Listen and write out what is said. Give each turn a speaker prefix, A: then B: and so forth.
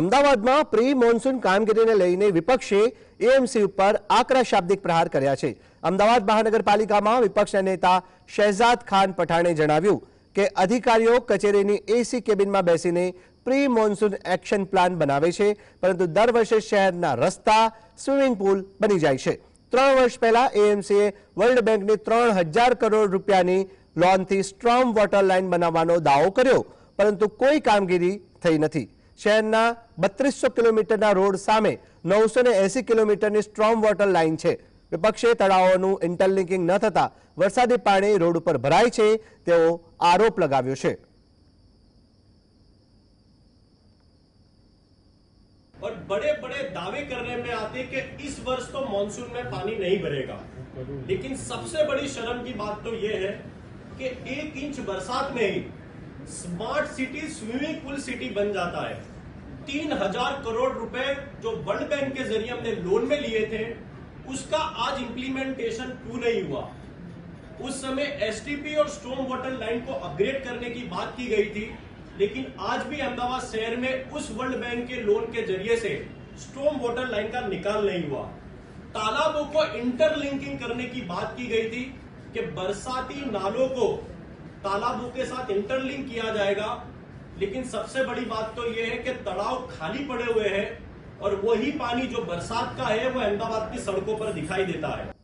A: અમદાવાદમાં pre monsoon કામગીરીને લઈને વિપક્ષે એએમસી ઉપર આકરા શાબ્દિક પ્રહાર કર્યા છે અમદાવાદ મહાનગરપાલિકામાં વિપક્ષના નેતા શહેજાદ ખાન પઠાણે જણાવ્યું કે અધિકારીઓ કચેરીની એસી કેબિનમાં બેસીને પ્રી મોન્સૂન એક્શન પ્લાન બનાવે છે પરંતુ દર વર્ષે શહેરના રસ્તા સ્વિમિંગ પુલ બની જાય છે ત્રણ વર્ષ પહેલા એએમસીએ વર્લ્ડ બેંકની ત્રણ હજાર કરોડ રૂપિયાની લોનથી સ્ટ્રોમ વોટર લાઇન બનાવવાનો દાવો કર્યો પરંતુ કોઈ કામગીરી થઈ નથી છેના 3200 કિલોમીટર ના રોડ સામે 980 કિલોમીટર ની સ્ટ્રોમ વોટર લાઇન છે વિપક્ષે તળાઓનું ઇન્ટરલિંકિંગ ન થતા વરસાદી પાણી રોડ ઉપર ભરાય છે તેવો આરોપ લગાવ્યો છે
B: ઓર બડે બડે દાવે કરને મે આતે કે ઇસ વર્ષ તો મોનસૂન મે પાણી નહીં ભરેગા લેકિન સબસે બડી શરમ કી બાત તો યે હે કે 1 ઇંચ બરસાત મે હી smart city swimming pool city बन जाता है तीन हजार करोड़ रुपए जो वर्ल्ड बैंक के जरिए हमने लोन में लिए थे उसका आज इंप्लीमेंटेशन क्यों नहीं हुआ उस समय एसटीपी और स्टोम वाटर लाइन को अपग्रेड करने की बात की गई थी लेकिन आज भी अहमदाबाद शहर में उस वर्ल्ड बैंक के लोन के जरिए से स्टोम वाटर लाइन का निकाल नहीं हुआ तालाबों को इंटरलिंकिंग करने की बात की गई थी कि बरसाती नालों को तालाबों के साथ इंटरलिंक किया जाएगा लेकिन सबसे बड़ी बात तो यह है कि तालाब खाली पड़े हुए हैं और वही पानी जो बरसात का है वो अहमदाबाद की सड़कों पर दिखाई देता है